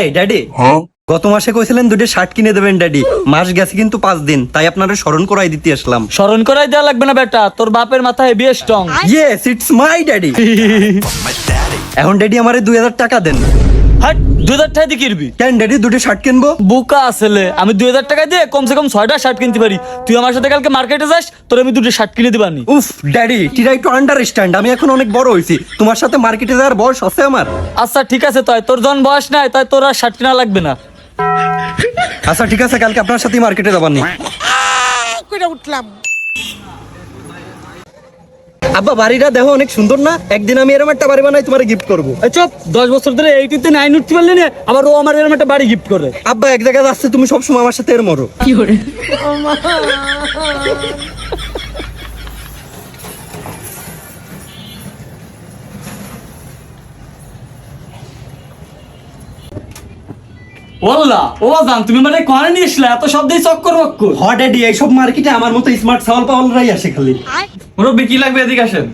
এই ড্যাডি গত মাসে কইছিলেন দুটো শার্ট কিনে দেবেন ড্যাডি মাস গেছে কিন্তু পাঁচ দিন তাই আপনারা স্মরণ করাই দিতে আসলাম। স্মরণ করাই দেওয়া লাগবে না বেটা তোর বাপের মাথায় বিয়ে strong yes it's my daddy এখন ড্যাডি আমারে দুই হাজার টাকা দেন। হাট দুই হাজার টাকা দিয়ে কিনবি। কেন ড্যাডি দুটো শার্ট কিনবো? বুকা আসলে আমি দুই হাজার টাকা দিয়ে কমসে কম ছয়টা শার্ট কিনতে পারি। তুই আমার সাথে কালকে মার্কেটে যাস তোর আমি দুটো শার্ট কিনে দিবানি। উফ ড্যাডি ট্রাই টু আন্ডারস্ট্যান্ড আমি এখন অনেক বড় হয়েছি। তোমার সাথে মার্কেটে যাওয়ার বয়স আছে আমার? আচ্ছা ঠিক আছে তাই তোর যখন বয়স নাই তাই তোর আর শার্ট কিনা লাগবে না। আচ্ছা ঠিক আছে কালকে আপনার সাথে মার্কেটে যাবার নি উঠলাম। আব্বা বাড়িটা দেখো অনেক সুন্দর না? একদিন আমি এরকম একটা বাড়ি বানাই তোমার গিফট করব। এই চপ দশ বছর ধরে এইটিতে নাইন উঠতে পারলি না আবার ও আমার এরকম একটা বাড়ি গিফট করে। আব্বা এক জায়গায় যাচ্ছে তুমি সবসময় আমার সাথে এর মরো। ওল্লা ও জান তুমি মানে নিয়ে এত চক্কর বক্কর। হ ড্যাডি এইসব মার্কেটে আমার মতো স্মার্ট সাওয়াল পাওয়ালরাই আসে খালি। মুরব্বী কি লাগবে এদিকে আসেন?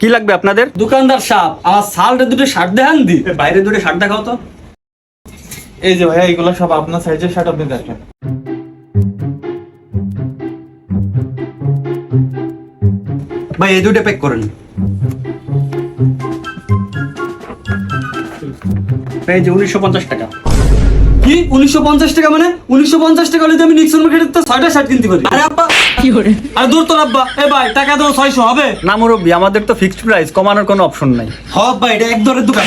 কি লাগবে আপনাদের? দোকানদার সাপ আমার সালটা দুটো শার্ট দেখান দি। বাইরে দুটো শার্ট দেখাও তো। এই যে ভাইয়া এগুলো সব আপনার সাইজের শার্ট আপনি দেখেন। ভাই এই দুটো প্যাক করেন। এই যে উনিশশো পঞ্চাশ টাকা। কি? উনিশশো পঞ্চাশ টাকা মানে? উনিশশো পঞ্চাশ টাকা হলে আমি নিক্সন মার্কেটের তো ছয়টা শার্ট কিনতে পারি। আরে আব্বা। আর দূর তোর আব্বা। এ ভাই টাকা দেবো ছয়শো হবে? না মুরব্বী আমাদের তো ফিক্সড প্রাইস কমানোর কোনো অপশন নাই। হ আব্বা এটা এক দরের দোকান।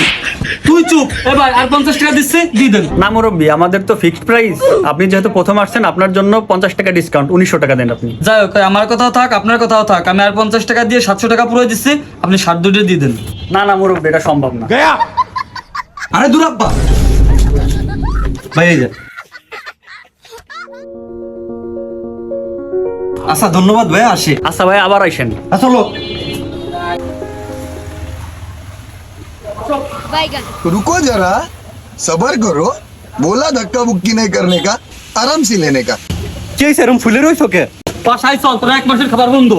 তুই চুপ। এ ভাই আর পঞ্চাশ টাকা দিচ্ছে দিয়ে দেন। না মুরব্বী আমাদের তো ফিক্সড প্রাইস আপনি যেহেতু প্রথম আসছেন আপনার জন্য পঞ্চাশ টাকা ডিসকাউন্ট উনিশশো টাকা দেন আপনি। যাই হোক আমার কথাও থাক আপনার কথাও থাক। আমি আর পঞ্চাশ টাকা দিয়ে সাতশো টাকা পুরো দিচ্ছি আপনি শার্ট দুটো দিয়ে দেন। না না মুরব্বী এটা সম্ভব না। আরে দূর আব্বা ভাই এই যে আচ্ছা ধন্যবাদ ভাই আসি আচ্ছা ভাই আবার আইসেন আসলো বাইগান रुको जरा सबर करो बोला धक्का बुक्की नहीं करने का आराम से लेने का কি হয়েছে এরকম ফুলে রয়েছো কে বাসায় চল তোরা এক মাসের খাবার বন্ধ